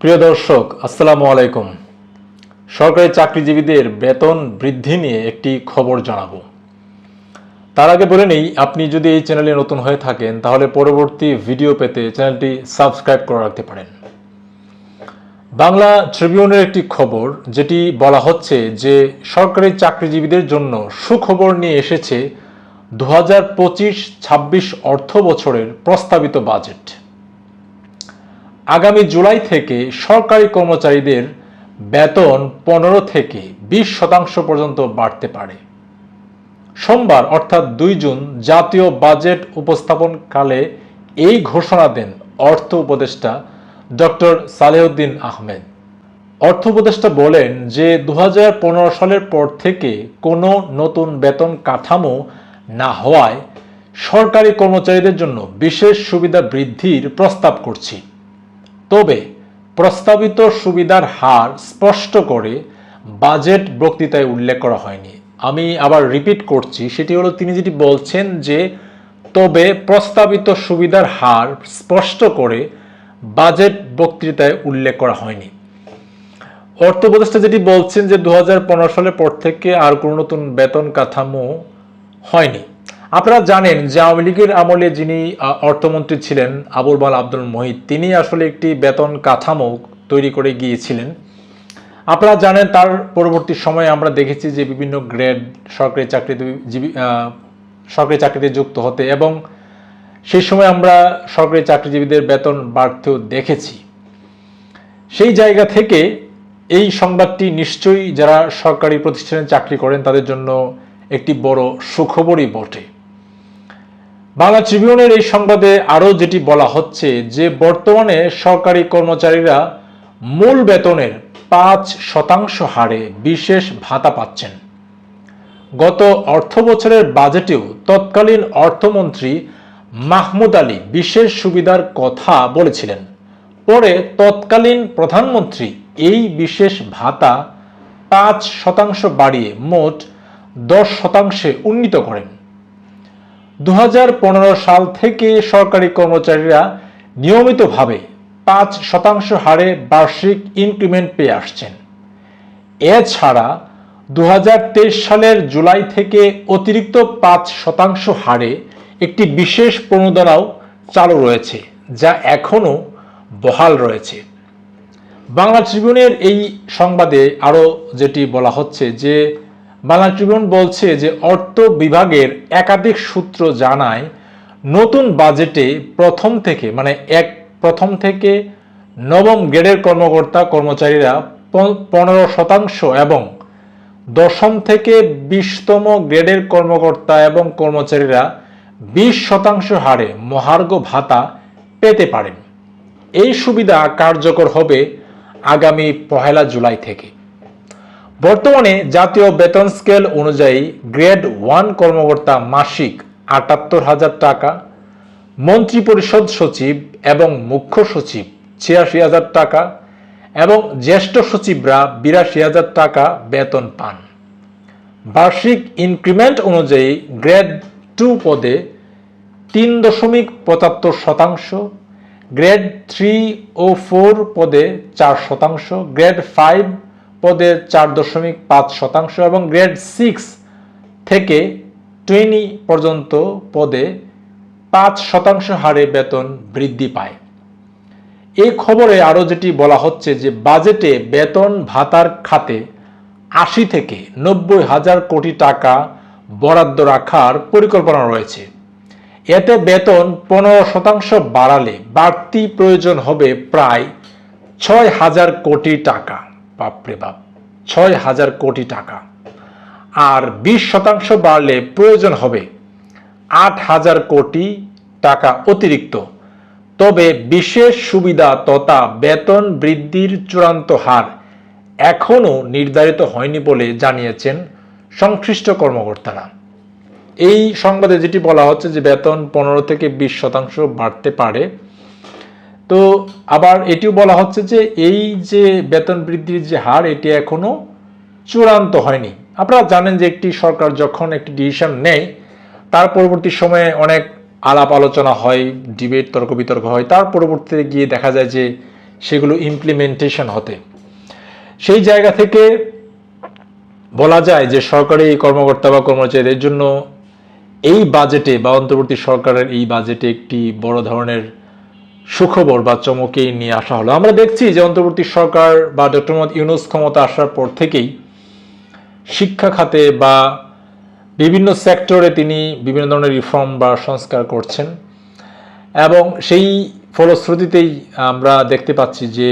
প্রিয় দর্শক, আসসালামু আলাইকুম। সরকারি চাকরিজীবীদের বেতন বৃদ্ধি নিয়ে একটি খবর জানাব। তার আগে বলে নেই, আপনি যদি এই চ্যানেলে নতুন হয়ে থাকেন, তাহলে পরবর্তী ভিডিও পেতে চ্যানেলটি সাবস্ক্রাইব করে রাখতে পারেন। বাংলা ট্রিবিউনের একটি খবর, যেটি বলা হচ্ছে যে সরকারি চাকরিজীবীদের জন্য সুখবর নিয়ে এসেছে দু হাজার পঁচিশ ছাব্বিশ অর্থ বছরের প্রস্তাবিত বাজেট। আগামী জুলাই থেকে সরকারি কর্মচারীদের বেতন পনেরো থেকে বিশ শতাংশ পর্যন্ত বাড়তে পারে। সোমবার, অর্থাৎ দুই জুন, জাতীয় বাজেট উপস্থাপনকালে এই ঘোষণা দেন অর্থ উপদেষ্টা ডক্টর সালেউদ্দিন আহমেদ। অর্থ উপদেষ্টা বলেন যে দু হাজার পনেরো সালের পর থেকে কোনো নতুন বেতন কাঠামো না হওয়ায় সরকারি কর্মচারীদের জন্য বিশেষ সুবিধা বৃদ্ধির প্রস্তাব করছি। তবে প্রস্তাবিত সুবিধার হার স্পষ্ট করে বাজেট বক্তৃতায় উল্লেখ করা হয়নি। আমি আবার রিপিট করছি, সেটি হলো তিনি যেটি বলছেন যে, তবে প্রস্তাবিত সুবিধার হার স্পষ্ট করে বাজেট বক্তৃতায় উল্লেখ করা হয়নি। অর্থ উপদেষ্টা যেটি বলছেন যে দু সালের পর থেকে আর কোনো নতুন বেতন কাঠামো হয়নি। আপনারা জানেন যে আওয়ামী লীগের আমলে যিনি অর্থমন্ত্রী ছিলেন আবুল বাল আব্দুল মহিদ তিনি আসলে একটি বেতন কাঠামো তৈরি করে গিয়েছিলেন। আপনারা জানেন তার পরবর্তী সময়ে আমরা দেখেছি যে বিভিন্ন গ্রেড সরকারি চাকরিতে সরকারি চাকরিতে যুক্ত হতে এবং সেই সময় আমরা সরকারি চাকরিজীবীদের বেতন বাড়তেও দেখেছি। সেই জায়গা থেকে এই সংবাদটি নিশ্চয়ই যারা সরকারি প্রতিষ্ঠানে চাকরি করেন তাদের জন্য একটি বড় সুখবরই বটে। বাংলা ট্রিবিউনের এই সংবাদে আরও যেটি বলা হচ্ছে যে বর্তমানে সরকারি কর্মচারীরা মূল বেতনের পাঁচ শতাংশ হারে বিশেষ ভাতা পাচ্ছেন। গত অর্থ বছরের বাজেটেও তৎকালীন অর্থমন্ত্রী মাহমুদ আলী বিশেষ সুবিধার কথা বলেছিলেন। পরে তৎকালীন প্রধানমন্ত্রী এই বিশেষ ভাতা পাঁচ শতাংশ বাড়িয়ে মোট দশ শতাংশে উন্নীত করেন। দু হাজার পনেরো সাল থেকে সরকারি কর্মচারীরা নিয়মিতভাবে পাঁচ শতাংশ হারে বার্ষিক ইনক্রিমেন্ট পেয়ে আসছেন। এছাড়া দু হাজার তেইশ সালের জুলাই থেকে অতিরিক্ত পাঁচ শতাংশ হারে একটি বিশেষ প্রণোদনাও চালু রয়েছে, যা এখনও বহাল রয়েছে। বাংলা ট্রিবিউনের এই সংবাদে আরও যেটি বলা হচ্ছে যে বাংলা ট্রিবিউন বলছে যে অর্থ বিভাগের একাধিক সূত্র জানায় নতুন বাজেটে প্রথম থেকে মানে এক, প্রথম থেকে নবম গ্রেডের কর্মকর্তা কর্মচারীরা পনেরো শতাংশ এবং দশম থেকে বিশতম গ্রেডের কর্মকর্তা এবং কর্মচারীরা বিশ শতাংশ হারে মহার্ঘ ভাতা পেতে পারেন। এই সুবিধা কার্যকর হবে আগামী পহেলা জুলাই থেকে। বর্তমানে জাতীয় বেতন স্কেল অনুযায়ী গ্রেড ওয়ান কর্মকর্তা মাসিক আটাত্তর হাজার টাকা, মন্ত্রী পরিষদ সচিব এবং মুখ্য সচিব ছিয়াশি হাজার টাকা এবং জ্যেষ্ঠ সচিবরা বিরাশি হাজার টাকা বেতন পান। বার্ষিক ইনক্রিমেন্ট অনুযায়ী গ্রেড টু পদে তিন দশমিক পঁচাত্তর শতাংশ, গ্রেড থ্রি ও ফোর পদে চার শতাংশ, গ্রেড ফাইভ পদে চার দশমিক পাঁচ শতাংশ এবং গ্রেড সিক্স থেকে টোয়েনি পর্যন্ত পদে পাঁচ শতাংশ হারে বেতন বৃদ্ধি পায়। এই খবরে আরও যেটি বলা হচ্ছে যে, বাজেটে বেতন ভাতার খাতে আশি থেকে নব্বই হাজার কোটি টাকা বরাদ্দ রাখার পরিকল্পনা রয়েছে। এতে বেতন পনেরো শতাংশ বাড়ালে বাড়তি প্রয়োজন হবে প্রায় ছয় হাজার কোটি টাকা। বাপরে বাপ, ছয় হাজার কোটি টাকা। আর বিশ শতাংশ বাড়লে প্রয়োজন হবে আট হাজার কোটি টাকা অতিরিক্ত। তবে বিশেষ সুবিধা তথা বেতন বৃদ্ধির চূড়ান্ত হার এখনও নির্ধারিত হয়নি বলে জানিয়েছেন সংশ্লিষ্ট কর্মকর্তারা। এই সংবাদে যেটি বলা হচ্ছে যে বেতন পনেরো থেকে বিশ শতাংশ বাড়তে পারে তো আবার এটিও বলা হচ্ছে যে এই যে বেতন বৃদ্ধির যে হার, এটি এখনও চূড়ান্ত হয়নি। আপনারা জানেন যে একটি সরকার যখন একটি ডিসিশন নেয়, তার পরবর্তী সময়ে অনেক আলাপ আলোচনা হয়, ডিবেট, তর্ক বিতর্ক হয়। তার পরবর্তীতে গিয়ে দেখা যায় যে সেগুলো ইমপ্লিমেন্টেশন হতে। সেই জায়গা থেকে বলা যায় যে সরকারি কর্মকর্তা বা কর্মচারীদের জন্য এই বাজেটে বা অন্তর্বর্তী সরকারের এই বাজেটে একটি বড় ধরনের সুখবর বা চমকে নিয়ে আসা হলো। আমরা দেখছি যে অন্তর্বর্তী সরকার বা ডক্টর মোহাম্মদ ইউনুস ক্ষমতা আসার পর থেকেই শিক্ষা খাতে বা বিভিন্ন সেক্টরে তিনি বিভিন্ন ধরনের রিফর্ম বা সংস্কার করছেন। এবং সেই ফলশ্রুতিতেই আমরা দেখতে পাচ্ছি যে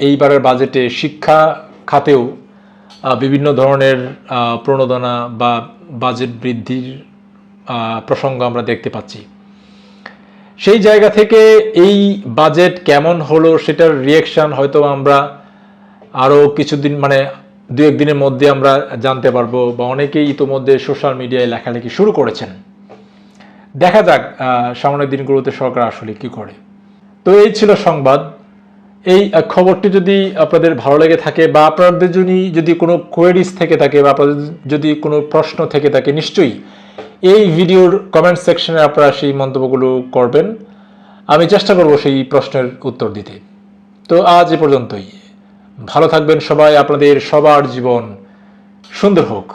এইবারের বাজেটে শিক্ষা খাতেও বিভিন্ন ধরনের প্রণোদনা বা বাজেট বৃদ্ধির প্রসঙ্গ আমরা দেখতে পাচ্ছি। সেই জায়গা থেকে এই বাজেট কেমন হলো সেটার রিয়েকশন হয়তো আমরা আরও কিছুদিন মানে দু একদিনের মধ্যে আমরা জানতে পারব বা অনেকেই ইতোমধ্যে সোশ্যাল মিডিয়ায় লেখালেখি শুরু করেছেন। দেখা যাক সামনের দিনগুলোতে সরকার আসলে কি করে। তো এই ছিল সংবাদ। এই খবরটি যদি আপনাদের ভালো লেগে থাকে বা আপনাদের যদি যদি কোনো কোয়েরিজ থেকে থাকে বা আপনাদের যদি কোনো প্রশ্ন থেকে থাকে, নিশ্চয়ই এই ভিডিওর কমেন্ট সেকশনে আপনারা সেই মন্তব্যগুলো করবেন। আমি চেষ্টা করব সেই প্রশ্নের উত্তর দিতে। তো আজ এ পর্যন্তই। ভালো থাকবেন সবাই, আপনাদের সবার জীবন সুন্দর হোক।